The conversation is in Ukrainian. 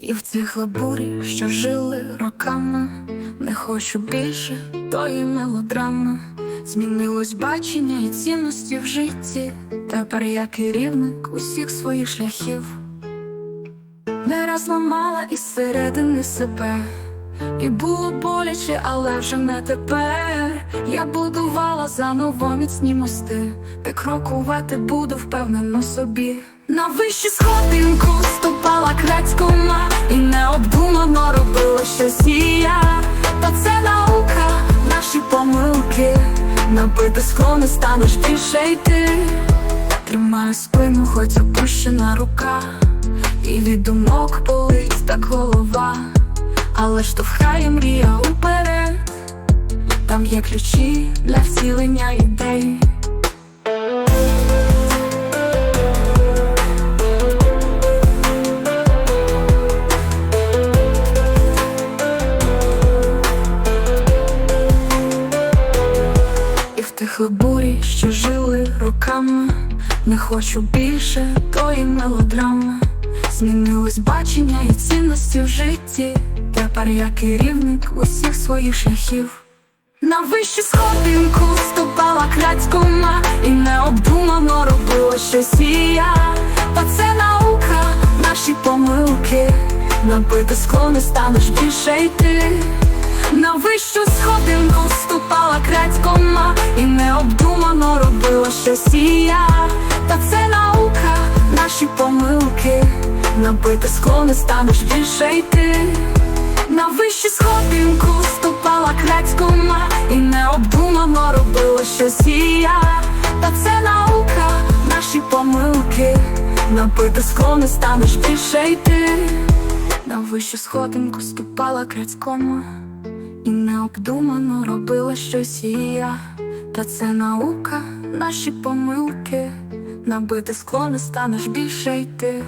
І в цих лабурі, що жили роками, не хочу більше тої мелодрами. Змінилось бачення і цінності в житті. Тепер я керівник усіх своїх шляхів. Не раз ламала із середини себе, і було боляче, але вже не тепер. Я будувала заново міцні мости, де крокувати буду впевнено собі. На вищу сходинку ступала крадькома і необдумано робила щось і я. Та це наука, наші помилки. Набити скло не станеш більше йти. Тримаю спину, хоч опущена рука, і від думок болить так голова, але штовхає мрія уперед. Там є ключі для вцілення ідей. І в тих бурі, що жили роками, не хочу більше тої мелодрами. Змінилось бачення і цінності в житті. Тепер я керівник усіх своїх шляхів. На вищу сходинку ступала крадькома і необдумано робила щось і я. Та це наука, наші помилки. Набити скло не станеш більше йти. На вищу сходинку вступала крадькома і необдумано робила щось і я. Та це наука, наші помилки. Набити скло не станеш більше йти. Вступала крадькома і необдумано робила щось і я. Та це наука, наші помилки. Набити скло не станеш більше йти. На вищу сходинку ступала крадькома і необдумано робила щось і я. Та це наука, наші помилки. Набити скло не станеш більше йти.